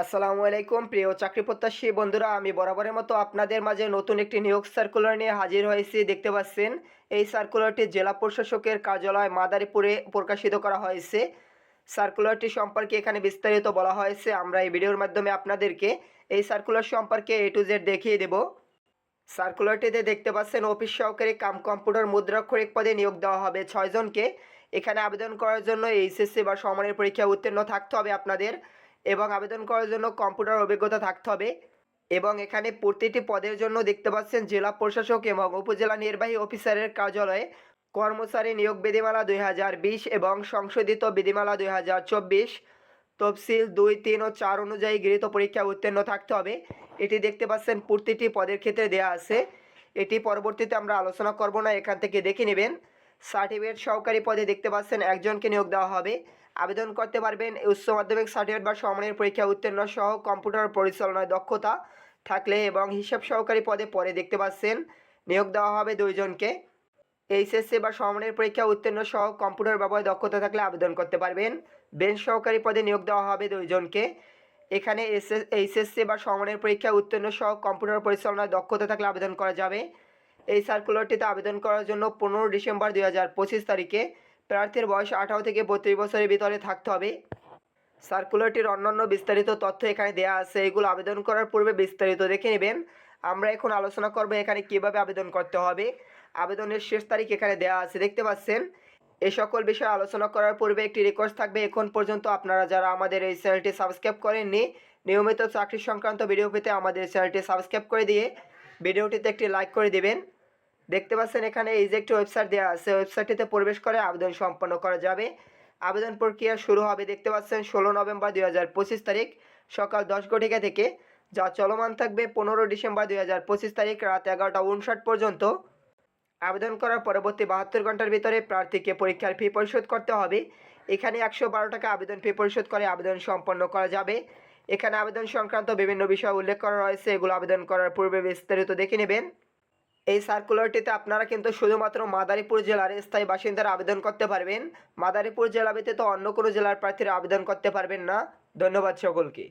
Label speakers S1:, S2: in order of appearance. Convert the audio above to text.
S1: আসসালামু আলাইকুম। প্রিয় চাকরি প্রত্যাশী বন্ধুরা, আমি বরাবরের মতো আপনাদের মাঝে নতুন একটি নিয়োগ সার্কুলার নিয়ে হাজির হয়েছি। দেখতে পাচ্ছেন, এই সার্কুলারটি জেলা প্রশাসকের কার্যালয় মাদারীপুরে প্রকাশিত করা হয়েছে। সার্কুলারটি সম্পর্কে এখানে বিস্তারিত বলা হয়েছে। আমরা এই ভিডিওর মাধ্যমে আপনাদেরকে এই সার্কুলার সম্পর্কে এ টু জেড দেখিয়ে দেব। সার্কুলারটিতে দেখতে পাচ্ছেন, অফিস সহকারী কাম কম্পিউটার মুদ্রাক্ষরিক পদে নিয়োগ দেওয়া হবে ছয়জনকে। এখানে আবেদন করার জন্য এইচএসসি বা সমানের পরীক্ষা উত্তীর্ণ থাকতে হবে আপনাদের। এবং আবেদন করার জন্য কম্পিউটার অভিজ্ঞতা থাকতে হবে। এবং এখানে প্রতিটি পদের জন্য দেখতে পাচ্ছেন জেলা প্রশাসক এবং উপজেলা নির্বাহী অফিসারের কার্যালয়ে কর্মচারী নিয়োগ বিধিমালা দুই হাজার বিশ এবং সংশোধিত বিধিমালা দুই হাজার চব্বিশ, তফসিল দুই, তিন ও চার অনুযায়ী গৃহীত পরীক্ষা উত্তীর্ণ থাকতে হবে। এটি দেখতে পাচ্ছেন প্রতিটি পদের ক্ষেত্রে দেওয়া আছে। এটি পরবর্তীতে আমরা আলোচনা করব না, এখান থেকে দেখে নেবেন। সার্টিফিকেট সহকারী পদে দেখতে পাচ্ছেন একজনকে নিয়োগ দেওয়া হবে। আবেদন করতে পারবেন। উচ্চ মাধ্যমিক সার্টিফিকেট বা সমানের পরীক্ষা উত্তীর্ণ সহ কম্পিউটার পরিচালনায় দক্ষতা থাকলে এবং হিসাব সহকারী পদে পরে দেখতে পাচ্ছেন, নিয়োগ দেওয়া হবে দুইজনকে এইচএসসি বা সমানের পরীক্ষা উত্তীর্ণ সহ কম্পিউটার ব্যবহারে দক্ষতা থাকলে আবেদন করতে পারবেন। বেঞ্চ সহকারী পদে নিয়োগ দেওয়া হবে দুইজনকে এখানে এইচএসসি বা সমানের পরীক্ষা উত্তীর্ণ সহ কম্পিউটার পরিচালনায় দক্ষতা থাকলে আবেদন করা যাবে। এই সার্কুলারটিতে আবেদন করার জন্য পনেরো ডিসেম্বর দুই হাজার পঁচিশ তারিখে প্রার্থীর বয়স আঠারো থেকে বত্রিশ বছরের ভিতরে থাকতে হবে। সার্কুলারটির অন্যান্য বিস্তারিত তথ্য এখানে দেওয়া আছে। এগুলো আবেদন করার পূর্বে বিস্তারিত দেখে নেবেন। আমরা এখন আলোচনা করব এখানে কীভাবে আবেদন করতে হবে। আবেদনের শেষ তারিখ এখানে দেওয়া আছে। দেখতে পাচ্ছেন, এ সকল বিষয়ে আলোচনা করার পূর্বে একটি রিকোয়েস্ট থাকবে। এখন পর্যন্ত আপনারা যারা আমাদের এই চ্যানেলটি সাবস্ক্রাইব করেননি, নিয়মিত চাকরি সংক্রান্ত ভিডিও পেতে আমাদের চ্যানেলটি সাবস্ক্রাইব করে দিয়ে ভিডিওটিতে একটি লাইক করে দিবেন। দেখতে পাচ্ছেন এখানে এই যে একটি ওয়েবসাইট দেওয়া আছে। ওয়েবসাইটটিতে প্রবেশ করে আবেদন সম্পন্ন করা যাবে। আবেদন প্রক্রিয়া শুরু হবে দেখতে পাচ্ছেন ষোলো নভেম্বর দুই হাজার পঁচিশ তারিখ সকাল দশ ঘটিকা থেকে। যা চলমান থাকবে পনেরো ডিসেম্বর দুই হাজার পঁচিশ তারিখ রাত এগারোটা উনষাট পর্যন্ত। আবেদন করার পরবর্তী বাহাত্তর ঘণ্টার ভিতরে প্রার্থীকে পরীক্ষার ফি পরিশোধ করতে হবে। এখানে একশো বারো টাকা আবেদন ফি পরিশোধ করে আবেদন সম্পন্ন করা যাবে। এখানে আবেদন সংক্রান্ত বিভিন্ন বিষয় উল্লেখ করা রয়েছে। এগুলো আবেদন করার পূর্বে বিস্তারিত দেখে নেবেন। এই সার্কুলারটিতে আপনারা কিন্তু শুধুমাত্র মাদারীপুর জেলার স্থায়ী বাসিন্দারা আবেদন করতে পারবেন। মাদারীপুর জেলা ব্যতীত অন্য কোনো জেলার প্রার্থীরা আবেদন করতে পারবেন না। ধন্যবাদ সকলকে।